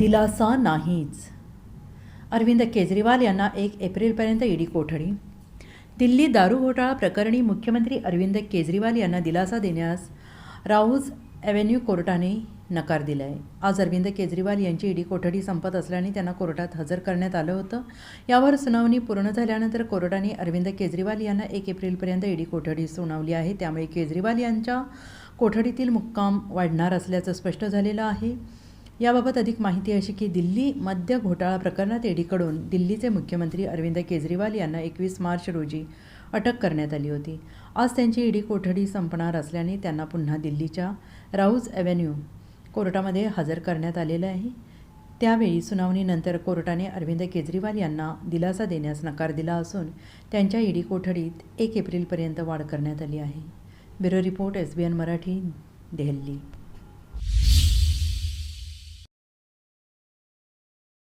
दिलासा नाहीच. अरविंद केजरीवाल यांना एक एप्रिलपर्यंत ईडी कोठडी. दिल्ली दारू घोटाळा प्रकरणी मुख्यमंत्री अरविंद केजरीवाल यांना दिलासा देण्यास राऊज ॲव्हेन्यू कोर्टाने नकार दिला आहे आज अरविंद केजरीवाल यांची ईडी कोठडी संपत असल्याने त्यांना कोर्टात हजर करण्यात आलं होतं. यावर सुनावणी पूर्ण झाल्यानंतर कोर्टाने अरविंद केजरीवाल यांना एक एप्रिलपर्यंत ईडी कोठडी सुनावली आहे. त्यामुळे केजरीवाल यांच्या कोठडीतील मुक्काम वाढणार असल्याचं स्पष्ट झालेलं आहे. याबाबत अधिक माहिती अशी की दिल्ली मद्य घोटाळा प्रकरणात ईडीकडून दिल्लीचे मुख्यमंत्री अरविंद केजरीवाल यांना एकवीस मार्च रोजी अटक करण्यात आली होती. आज त्यांची ईडी कोठडी संपणार असल्याने त्यांना पुन्हा दिल्लीच्या राऊज ॲव्हेन्यू कोर्टामध्ये हजर करण्यात आलेलं आहे. त्यावेळी सुनावणीनंतर कोर्टाने अरविंद केजरीवाल यांना दिलासा देण्यास नकार दिला असून त्यांच्या ईडी कोठडीत एक एप्रिलपर्यंत वाढ करण्यात आली आहे. Bureau report S B N Marathi Delhi.